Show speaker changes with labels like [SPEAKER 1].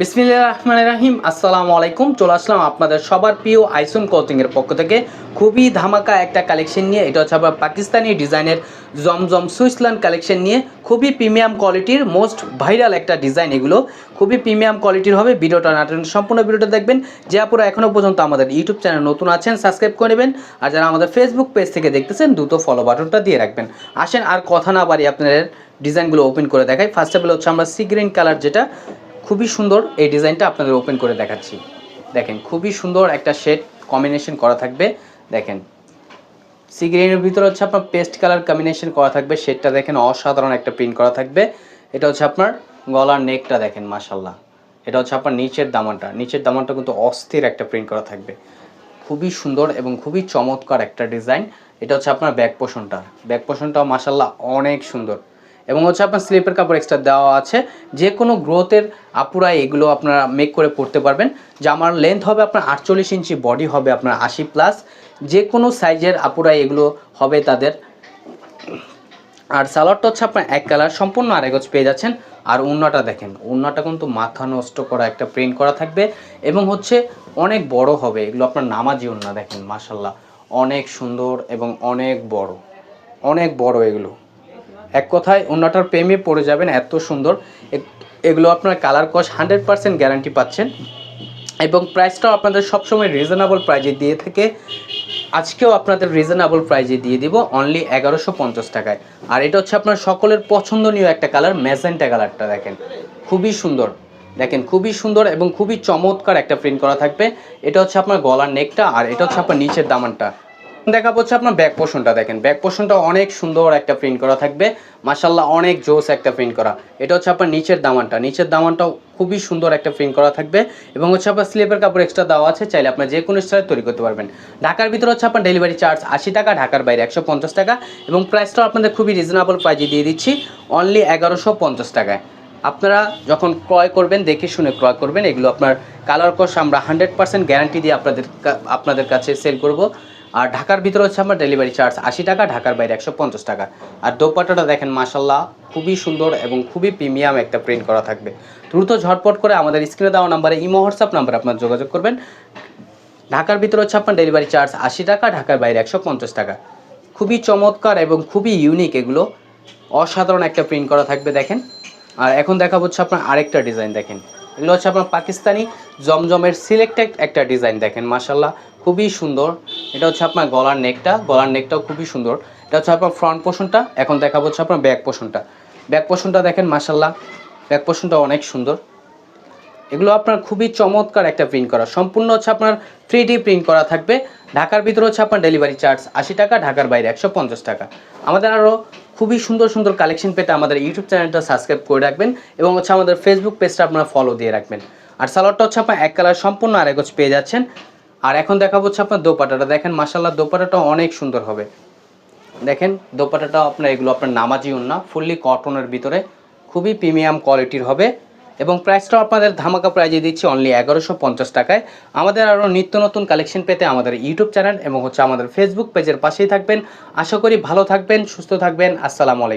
[SPEAKER 1] বিসমিল্লাহ রহমান রাহিম আসসালামু আলাইকুম চলে আসলাম আপনাদের সবার প্রিয় আইসন কোচিংয়ের পক্ষ থেকে। খুবই ধামাকা একটা কালেকশন নিয়ে, এটা হচ্ছে আবার পাকিস্তানি ডিজাইনের জমজম সুইসল্যান্ড কালেকশন নিয়ে। খুবই প্রিমিয়াম কোয়ালিটির, মোস্ট ভাইরাল একটা ডিজাইন এগুলো। খুবই প্রিমিয়াম কোয়ালিটির হবে, ভিডিওটা নাটেন সম্পূর্ণ ভিডিওটা দেখবেন। যে আপনারা এখনও পর্যন্ত আমাদের ইউটিউব চ্যানেল নতুন আছেন, সাবস্ক্রাইব করে নেবেন। আর যারা আমাদের ফেসবুক পেজ থেকে দেখতেছেন, দ্রুত ফলো বাটনটা দিয়ে রাখবেন। আসেন, আর কথা না বাড়ি আপনাদের ডিজাইনগুলো ওপেন করে দেখাই। ফার্স্ট অফ অল হচ্ছে আমরা সি গ্রিন কালার যেটা খুবই সুন্দর এই ডিজাইনটা আপনাদের ওপেন করে দেখাচ্ছি। দেখেন, খুবই সুন্দর একটা শেড কম্বিনেশন করা থাকবে। দেখেন সি গ্রিনের ভিতরে হচ্ছে আপনার পেস্ট কালার কম্বিনেশন করা থাকবে। শেডটা দেখেন অসাধারণ একটা প্রিন্ট করা থাকবে। এটা হচ্ছে আপনার গলার নেকটা দেখেন মাশাল্লাহ এটা হচ্ছে আপনার নিচের দামানটা। নিচের দামানটা কিন্তু অস্থির একটা প্রিন্ট করা থাকবে। খুবই সুন্দর এবং খুবই চমৎকার একটা ডিজাইন। এটা হচ্ছে আপনার ব্যাক পোষণটা ব্যাক পোষণটাও মাসাল্লাহ অনেক সুন্দর। এবং হচ্ছে আপনার স্লিপের কাপড় এক্সট্রা দেওয়া আছে। যে কোনো গ্রোথের আপুরাই এগুলো আপনারা মেক করে পড়তে পারবেন। জামার লেন্থ হবে আপনার আটচল্লিশ ইঞ্চি বডি হবে আপনার আশি প্লাস যে কোনো সাইজের আপুরাই এগুলো হবে তাদের। আর সালোয়ারটা হচ্ছে আপনার এক কালার সম্পূর্ণ আরেগজ পেয়ে যাচ্ছেন। আর উন্নাটা দেখেন, উন্নাটা কিন্তু মাথা নষ্ট করা একটা প্রিন্ট করা থাকবে। এবং হচ্ছে অনেক বড় হবে, এগুলো আপনার নামাজি উন্না দেখেন মাসাল্লাহ অনেক সুন্দর এবং অনেক বড় অনেক বড় এগুলো। এক কথায় উন্নাটার প্রেমে পড়ে যাবেন, এত সুন্দর। এগুলো আপনার কালার কস হান্ড্রেড পার্সেন্ট গ্যারান্টি পাচ্ছেন। এবং প্রাইসটাও আপনাদের সবসময় রিজনেবল প্রাইজে দিয়ে থেকে আজকেও আপনাদের রিজনেবল প্রাইজে দিয়ে দিব অনলি এগারোশো পঞ্চাশ টাকায়। আর এটা হচ্ছে আপনার সকলের পছন্দনীয় একটা কালার ম্যাজেন্টা কালারটা দেখেন। খুবই সুন্দর। দেখেন, খুবই সুন্দর এবং খুবই চমৎকার একটা প্রিন্ট করা থাকবে। এটা হচ্ছে আপনার গলার নেকটা আর এটা হচ্ছে আপনার নিচের দামানটা। দেখা হচ্ছে আপনার ব্যাক পোর্শনটা দেখেন। ব্যাক পোর্শনটা অনেক সুন্দর একটা প্রিন্ট করা থাকবে। মাসাল্লাহ অনেক জোস একটা প্রিন্ট করা। এটা হচ্ছে আপনার নিচের দামানটা। নিচের দামানটাও খুবই সুন্দর একটা প্রিন্ট করা থাকবে এবং হচ্ছে আপনার স্লিপের কাপড় এক্সট্রা দেওয়া আছে। চাইলে আপনার যে কোনো স্টাইলে তৈরি করতে পারবেন। ঢাকার ভিতরে হচ্ছে আপনার ডেলিভারি চার্জ আশি টাকা, ঢাকার বাইরে একশো পঞ্চাশ টাকা এবং প্রাইসটাও আপনাদের খুবই রিজনেবল প্রাইজে দিয়ে দিচ্ছি। অনলি এগারোশো পঞ্চাশ টাকায়। আপনারা যখন ক্রয় করবেন, দেখে শুনে ক্রয় করবেন, এগুলো আপনার কালার কস আমরা হান্ড্রেড পার্সেন্ট গ্যারান্টি দিয়ে আপনাদের আপনাদের কাছে সেল করব। আর ঢাকার ভিতরে হচ্ছে আমার ডেলিভারি চার্জ আশি টাকা, ঢাকার বাইরে একশো পঞ্চাশ টাকা। আর দোপাট্টাটা দেখেন মাসাল্লাহ খুবই সুন্দর এবং খুবই প্রিমিয়াম একটা প্রিন্ট করা থাকবে। দ্রুত ঝটপট করে আমাদের স্ক্রিনে দেওয়া নাম্বারে ইমো হোয়াটসঅ্যাপ নাম্বারে আপনার যোগাযোগ করবেন। ঢাকার ভিতরে হচ্ছে আপনার ডেলিভারি চার্জ আশি টাকা, ঢাকার বাইরে একশো পঞ্চাশ টাকা। খুবই চমৎকার এবং খুবই ইউনিক এগুলো। অসাধারণ একটা প্রিন্ট করা থাকবে, দেখেন। আর এখন দেখা হচ্ছে আপনার আরেকটা ডিজাইন দেখেন। এগুলো হচ্ছে আপনার পাকিস্তানি জমজমের সিলেক্টেড একটা ডিজাইন দেখেন মাসাল্লাহ খুবই সুন্দর। এটা হচ্ছে আপনার গলার নেকটা, গলার নেকটাও খুবই সুন্দর। এটা হচ্ছে আপনার ফ্রন্ট পোষণটা এখন দেখাবো হচ্ছে আপনার ব্যাক পোষণটা ব্যাক পোষণটা দেখেন মাসাল্লাহ ব্যাক পোষণটা অনেক সুন্দর। এগুলো আপনার খুবই চমৎকার একটা প্রিন্ট করা। সম্পূর্ণ হচ্ছে আপনার থ্রি প্রিন্ট করা থাকবে। ঢাকার ভিতরে হচ্ছে আপনার ডেলিভারি চার্জ আশি টাকা, ঢাকার বাইরে একশো পঞ্চাশ টাকা। আমাদের আরও খুবই সুন্দর সুন্দর কালেকশন পেতে আমাদের ইউটিউব চ্যানেলটা সাবস্ক্রাইব করে রাখবেন এবং হচ্ছে আমাদের ফেসবুক পেজটা আপনারা ফলো দিয়ে রাখবেন। আর সালোয়ারটা হচ্ছে আপনার এক কালার সম্পূর্ণ আর আরেকজ পেয়ে যাচ্ছেন। আর এখন দেখা হচ্ছে আপনার দোপাটাটা দেখেন মাসাল্লাহ দোপাটাটা অনেক সুন্দর হবে। দেখেন দোপাটাটা আপনার এগুলো আপনার নামাজি না ফুললি কটনের ভিতরে। খুবই প্রিমিয়াম কোয়ালিটির হবে। এবং প্রাইসটাও আপনাদের ধামাকা প্রাইজে দিচ্ছি অনলি এগারোশো পঞ্চাশ টাকায়। আমাদের আরও নিত্য নতুন কালেকশন পেতে আমাদের ইউটিউব চ্যানেল এবং হচ্ছে আমাদের ফেসবুক পেজের পাশেই থাকবেন। আশা করি ভালো থাকবেন, সুস্থ থাকবেন। আসসালামু আলাইকুম।